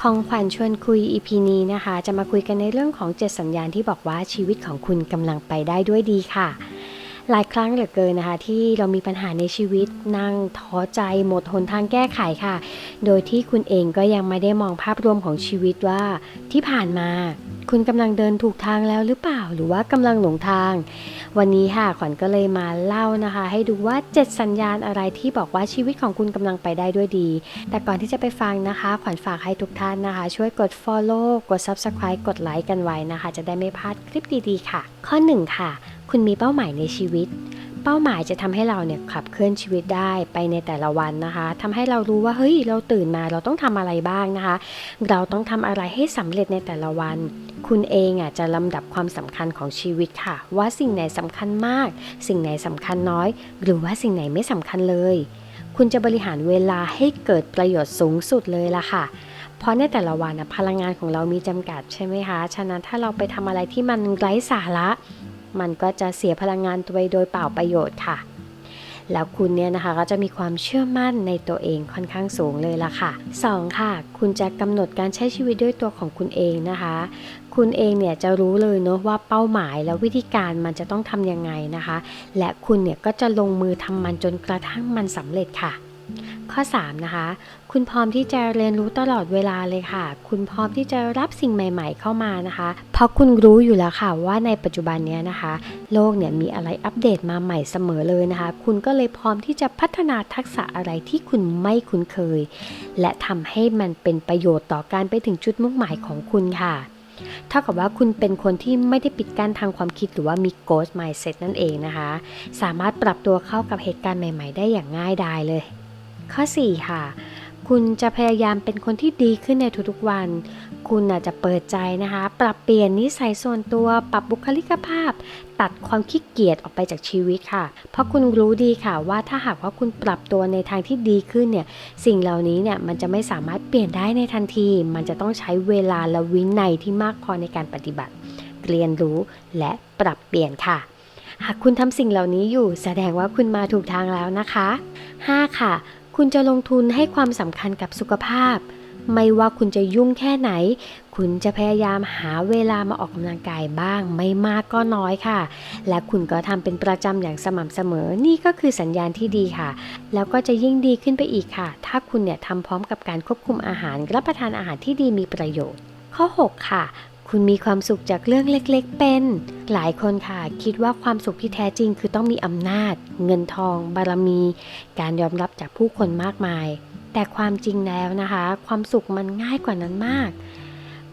ของขวัญชวนคุย EP นี้นะคะ จะมาคุยกันในเรื่องของ7สัญญาณที่บอกว่าชีวิตของคุณกำลังไปได้ด้วยดีค่ะ หลายครั้งเหลือเกินนะคะ ที่เรามีปัญหาในชีวิตนั่งท้อใจหมดหนทางแก้ไขค่ะ โดยที่คุณเองก็ยังไม่ได้มองภาพรวมของชีวิตว่าที่ผ่านมา คุณกำลังเดินถูกทางแล้วหรือเปล่า หรือว่ากำลังหลงทาง วันนี้ค่ะขวัญก็เลยมาเล่านะคะ ให้ดูว่า 7 สัญญาณอะไรที่บอกว่าชีวิตของคุณกำลังไปได้ด้วยดี แต่ก่อนที่จะไปฟังนะคะ ขวัญฝากให้ทุกท่านนะคะ ช่วยกด follow กด subscribe กดไลค์กันไว้นะคะ จะได้ไม่พลาดคลิปดีๆค่ะ ข้อ 1 ค่ะ คุณมีเป้าหมายในชีวิต เป้าหมายจะทำให้เราเนี่ยขับเคลื่อนชีวิตได้ไปในแต่ละวันนะคะทำให้เรารู้ว่าเฮ้ยเราตื่นมาเราต้องทำอะไรบ้างนะคะ เราต้องทำอะไรให้สำเร็จในแต่ละวัน คุณเองอะจะลำดับความสำคัญของชีวิตค่ะ ว่าสิ่งไหนสำคัญมาก สิ่งไหนสำคัญน้อย หรือว่าสิ่งไหนไม่สำคัญเลย คุณจะบริหารเวลาให้เกิดประโยชน์สูงสุดเลยล่ะค่ะเพราะในแต่ละวันนะพลังงานของเรามีจำกัดใช่ไหมคะ ฉะนั้นถ้าเราไปทำอะไรที่มันไร้สาระ มันก็จะเสียพลังงานไปโดยเปล่าประโยชน์ค่ะแล้วคุณเนี่ยนะคะก็จะมีความเชื่อมั่นในตัวเองค่อนข้างสูงเลยล่ะค่ะ 2. ค่ะ คุณจะกำหนดการใช้ชีวิตด้วยตัวของคุณเองนะคะ คุณเองเนี่ยจะรู้เลยเนาะว่าเป้าหมายและวิธีการมันจะต้องทำยังไงนะคะ และคุณเนี่ยก็จะลงมือทำมันจนกระทั่งมันสำเร็จค่ะ ข้อ 3 นะคะ คุณพร้อมที่จะเรียนรู้ตลอดเวลาเลยค่ะ คุณพร้อมที่จะรับสิ่งใหม่ ๆ เข้ามานะคะ เพราะคุณรู้อยู่แล้วค่ะว่าในปัจจุบันนี้นะคะ โลกเนี่ยมีอะไรอัปเดตมาใหม่เสมอเลยนะคะ คุณก็เลยพร้อมที่จะพัฒนาทักษะอะไรที่คุณไม่คุ้นเคย และทำให้มันเป็นประโยชน์ต่อการไปถึงจุดมุ่งหมายของคุณค่ะเท่ากับว่าคุณเป็นคนที่ไม่ได้ปิดกั้นทางความคิดหรือว่ามี growth mindset นั่นเองนะคะ สามารถปรับตัวเข้ากับเหตุการณ์ใหม่ ๆ ได้อย่างง่ายดายเลย ข้อ 4 ค่ะ คุณจะพยายามเป็นคนที่ดีขึ้นในทุกๆวัน คุณอาจจะเปิดใจนะคะ ปรับเปลี่ยนนิสัยส่วนตัว ปรับบุคลิกภาพ ตัดความขี้เกียจออกไปจากชีวิตค่ะ เพราะคุณรู้ดีค่ะว่าถ้าหากว่าคุณปรับตัวในทางที่ดีขึ้นเนี่ย สิ่งเหล่านี้เนี่ยมันจะไม่สามารถเปลี่ยนได้ในทันที มันจะต้องใช้เวลาและวินัยที่มากพอในการปฏิบัติ เรียนรู้และปรับเปลี่ยนค่ะหากคุณทำสิ่งเหล่านี้อยู่แสดงว่าคุณมาถูกทางแล้วนะคะ 5. ค่ะ คุณจะลงทุนให้ความสำคัญกับสุขภาพ ไม่ว่าคุณจะยุ่งแค่ไหน คุณจะพยายามหาเวลามาออกกำลังกายบ้าง ไม่มากก็น้อยค่ะ และคุณก็ทำเป็นประจำอย่างสม่ำเสมอ นี่ก็คือสัญญาณที่ดีค่ะ แล้วก็จะยิ่งดีขึ้นไปอีกค่ะ ถ้าคุณเนี่ยทำพร้อมกับการควบคุมอาหาร รับประทานอาหารที่ดีมีประโยชน์ข้อ 6 ค่ะ คุณมีความสุขจากเรื่องเล็กๆ เป็น หลายคนค่ะ คิดว่าความสุขที่แท้จริง คือต้องมีอำนาจ เงินทอง บารมี การยอมรับจากผู้คนมากมาย แต่ความจริงแล้วนะคะ ความสุขมันง่ายกว่านั้นมาก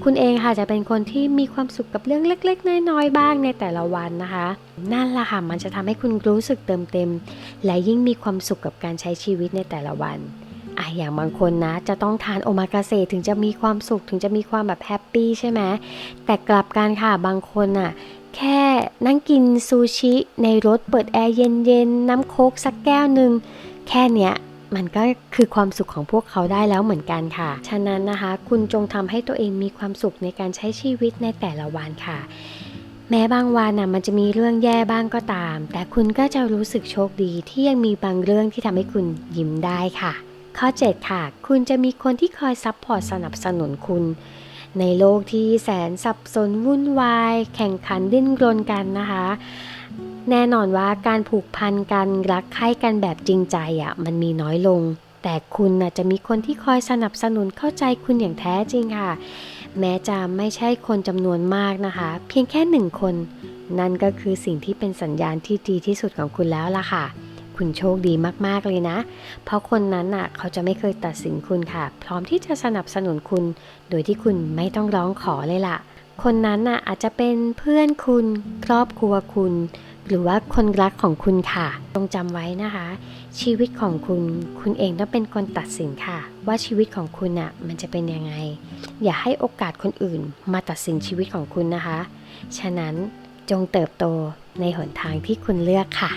คุณเองค่ะจะเป็นคนที่มีความสุขกับเรื่องเล็ก ๆ น้อยๆบ้างในแต่ละวันนะคะ นั่นแหละค่ะมันจะทำให้คุณรู้สึกเติมเต็ม และยิ่งมีความสุขกับการใช้ชีวิตในแต่ละวัน อะอย่างบางคนนะ จะต้องทานโอมากาเสะถึงจะมีความสุขถึงจะมีความแบบแฮปปี้ใช่ไหมแต่กลับกันค่ะบางคนอะแค่นั่งกินซูชิในรถเปิดแอร์เย็นๆ น้ำโค้กสักแก้วหนึ่งแค่เนี้ยมันก็คือความสุขของพวกเขาได้แล้วเหมือนกันค่ะ ฉะนั้นนะคะ คุณจงทำให้ตัวเองมีความสุขในการใช้ชีวิตในแต่ละวันค่ะ แม้บางวันน่ะมันจะมีเรื่องแย่บ้างก็ตาม แต่คุณก็จะรู้สึกโชคดีที่ยังมีบางเรื่องที่ทำให้คุณยิ้มได้ค่ะ ข้อ 7 ค่ะ คุณจะมีคนที่คอยซัพพอร์ตสนับสนุนคุณ ในโลกที่แสนสับสนวุ่นวาย แข่งขันดิ้นรนกันนะคะ แน่นอนว่าการผูกพันกันรักใคร่กันแบบจริงใจอะมันมีน้อยลง แต่คุณนะจะมีคนที่คอยสนับสนุนเข้าใจคุณอย่างแท้จริงค่ะ แม้จะไม่ใช่คนจำนวนมากนะคะ เพียงแค่หนึ่งคน นั่นก็คือสิ่งที่เป็นสัญญาณที่ดีที่สุดของคุณแล้วล่ะค่ะ คุณโชคดีมากๆเลยนะ เพราะคนนั้นน่ะเขาจะไม่เคยตัดสินคุณค่ะ พร้อมที่จะสนับสนุนคุณ โดยที่คุณไม่ต้องร้องขอเลยล่ะ คนนั้นน่ะอาจจะเป็นเพื่อนคุณ ครอบครัวคุณ หรือว่าคนรักของคุณค่ะต้องจำไว้นะคะ ชีวิตของคุณ คุณเองต้องเป็นคนตัดสินค่ะ ว่าชีวิตของคุณน่ะมันจะเป็นยังไง อย่าให้โอกาสคนอื่น มาตัดสินชีวิตของคุณนะคะ ฉะนั้นจงเติบโตในหนทางที่คุณเลือกค่ะ